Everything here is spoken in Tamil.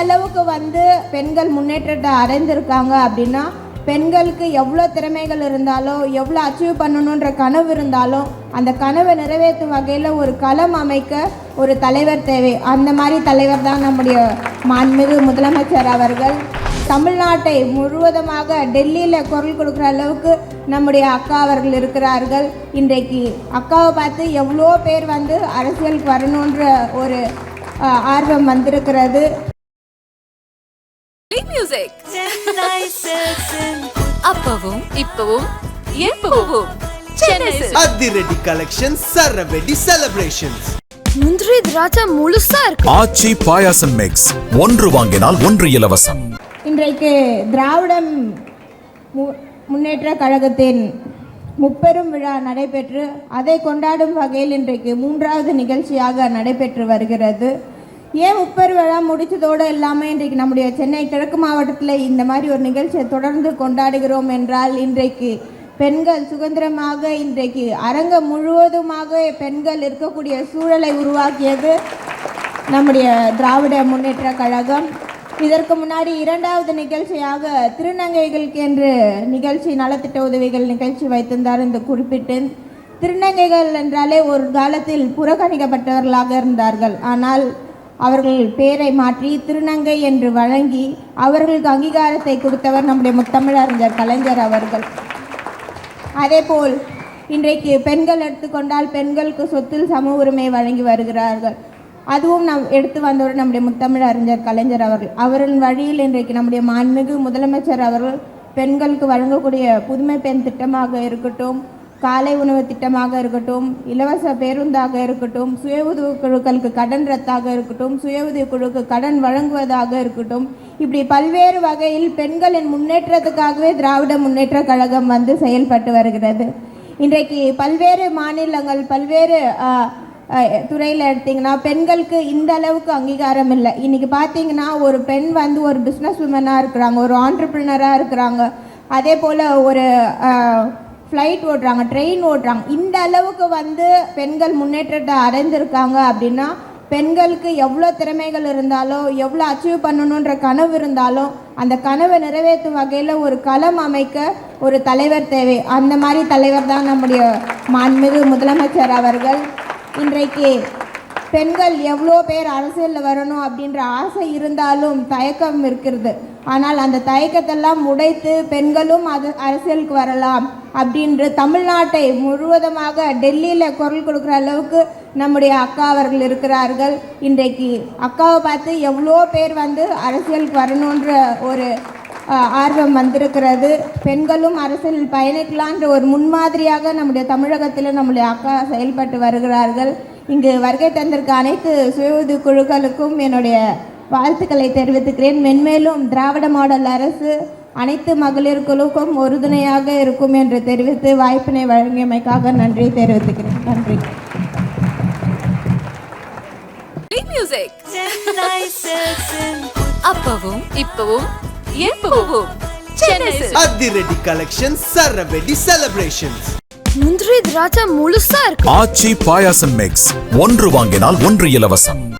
அளவுக்கு வந்து பெண்கள் முன்னேற்றத்தை அடைந்திருக்காங்க அப்படின்னா பெண்களுக்கு எவ்வளோ திறமைகள் இருந்தாலும் எவ்வளோ அச்சீவ் பண்ணணுன்ற கனவு இருந்தாலும் அந்த கனவை நிறைவேற்றும் வகையில் ஒரு களம் அமைக்க ஒரு தலைவர் தேவை. அந்த மாதிரி தலைவர் தான் நம்முடைய மாண்புமிகு முதலமைச்சர் அவர்கள். தமிழ்நாட்டை முழுவதுமாக டெல்லியில் குரல் கொடுக்குற அளவுக்கு நம்முடைய அக்கா அவர்கள் இருக்கிறார்கள். இன்றைக்கு அக்காவை பார்த்து எவ்வளோ பேர் வந்து அரசியலுக்கு வரணுன்ற ஒரு ஆர்வம் வந்திருக்கிறது. மியூசிக் அப்பவும் இப்பவும் எப்பவும். அதிரடி கலெக்ஷன் சரவெடி செலிப்ரேஷன்ஸ் முந்திரி திராட்சை முழுசா இருக்கு. ஆச்சி பாயாசம் மிக்ஸ் ஒன்று வாங்கினால் ஒன்று இலவசம். இன்றைக்கு திராவிடம் மு- முன்னேற்ற கழகத்தின் முப்பெரும் விழா நடைபெற்று அதை கொண்டாடும் வகையில் இன்றைக்கு மூன்றாவது நிகழ்ச்சியாக நடைபெற்று வருகிறது. ஏன் முப்பெரு முடித்ததோடு இல்லாமல் இன்றைக்கு நம்முடைய சென்னை கிழக்கு மாவட்டத்தில் இந்த மாதிரி ஒரு நிகழ்ச்சியை தொடர்ந்து கொண்டாடுகிறோம் என்றால் இன்றைக்கு பெண்கள் சுதந்திரமாக இன்றைக்கு அரங்கம் முழுவதுமாக பெண்கள் இருக்கக்கூடிய சூழலை உருவாக்கியது நம்முடைய திராவிட முன்னேற்ற கழகம். இதற்கு முன்னாடி இரண்டாவது நிகழ்ச்சியாக திருநங்கைகளுக்கு என்று நிகழ்ச்சி நலத்திட்ட உதவிகள் நிகழ்ச்சி வைத்திருந்தார் என்று குறிப்பிட்டேன் திருநங்கைகள் என்றாலே ஒரு காலத்தில் புறக்கணிக்கப்பட்டவர்களாக இருந்தார்கள். ஆனால் அவர்கள் பேரை மாற்றி திருநங்கை என்று வழங்கி அவர்களுக்கு அங்கீகாரத்தை கொடுத்தவர் நம்முடைய முத்தமிழறிஞர் கலைஞர் அவர்கள். அதேபோல் இன்றைக்கு பெண்கள் எடுத்துக்கொண்டால் பெண்களுக்கு சொத்தில் சம உரிமை வழங்கி வருகிறார்கள். அதுவும் நம் எடுத்து வந்தவர் நம்முடைய முத்தமிழ் அறிஞர் கலைஞர் அவர்கள். அவரின் வழியில் இன்றைக்கு நம்முடைய மாண்புமிகு முதலமைச்சர் அவர்கள் பெண்களுக்கு வழங்கக்கூடிய புதுமை பெண் திட்டமாக இருக்கட்டும் காலை உணவு திட்டமாக இருக்கட்டும் இலவச பேருந்தாக இருக்கட்டும் சுய உதவி குழுக்களுக்கு கடன் ரத்தாக இருக்கட்டும் சுய உதவி குழுக்கு கடன் வழங்குவதாக இருக்கட்டும் இப்படி பல்வேறு வகையில் பெண்களின் முன்னேற்றத்துக்காகவே திராவிட முன்னேற்ற கழகம் வந்து செயல்பட்டு வருகிறது. இன்றைக்கு பல்வேறு மாநிலங்கள் பல்வேறு துறையில் எடுத்திங்கன்னா பெண்களுக்கு இந்த அளவுக்கு அங்கீகாரம் இல்லை. இன்றைக்கி பார்த்தீங்கன்னா ஒரு பெண் வந்து ஒரு பிஸ்னஸ் உமனாக இருக்கிறாங்க ஒரு ஆண்டர்பிரினராக இருக்கிறாங்க. அதே போல் ஒரு ஃப்ளைட் ஓட்டுறாங்க ட்ரெயின் ஓடுறாங்க இந்த அளவுக்கு வந்து பெண்கள் முன்னேற்றத்தை அடைந்திருக்காங்க அப்படின்னா பெண்களுக்கு எவ்வளோ திறமைகள் இருந்தாலும் எவ்வளோ அச்சீவ் பண்ணணுன்ற கனவு இருந்தாலும் அந்த கனவை நிறைவேற்றும் வகையில் ஒரு களம் அமைக்க ஒரு தலைவர் தேவை. அந்த மாதிரி தலைவர் தான் நம்முடைய மாண்புமிகு முதலமைச்சர் அவர்கள். இன்றைக்கு பெண்கள் எவ்வளோ பேர் அரசியலில் வரணும் அப்படின்ற ஆசை இருந்தாலும் தயக்கம் இருக்கிறது. ஆனால் அந்த தயக்கத்தெல்லாம் உடைத்து பெண்களும் அது அரசியலுக்கு வரலாம் அப்படின்று தமிழ்நாட்டை முழுவதுமாக டெல்லியில் குரல் கொடுக்குற அளவுக்கு நம்முடைய அக்கா அவர்கள் இருக்கிறார்கள். இன்றைக்கு அக்காவை பார்த்து எவ்வளோ பேர் வந்து அரசியலுக்கு வரணுன்ற ஒரு ஆர்வம் வந்திருக்கிறது. பெண்களும் அரசியலில் பயணிக்கலான்ற ஒரு முன்மாதிரியாக நம்முடைய தமிழகத்தில் நம்முடைய அக்கா செயல்பட்டு வருகிறார்கள். இங்கு வருகை தந்திருக்க அனைத்து சுய உதவி குழுக்களுக்கும் என்னுடைய வாழ்த்துக்களை தெரிவித்துக்கிறேன். மென்மேலும் திராவிட மாடல் அரசு அனைத்து மகளிர்களுக்கும் உறுதுணையாக இருக்கும் என்று தெரிவித்து வாய்ப்பினை வழங்கியமைக்காக நன்றி தெரிவித்துக்கிறேன். நன்றி. அப்பவும் இப்பவும் எப்பவும். அதிரடி கலெக்ஷன் சரவெடி செலிப்ரேஷன்ஸ் முந்திரி திராட்சை முழுசா இருக்கு. ஆச்சி பாயாசம் மிக்ஸ் ஒன்று வாங்கினால் ஒன்று இலவசம்.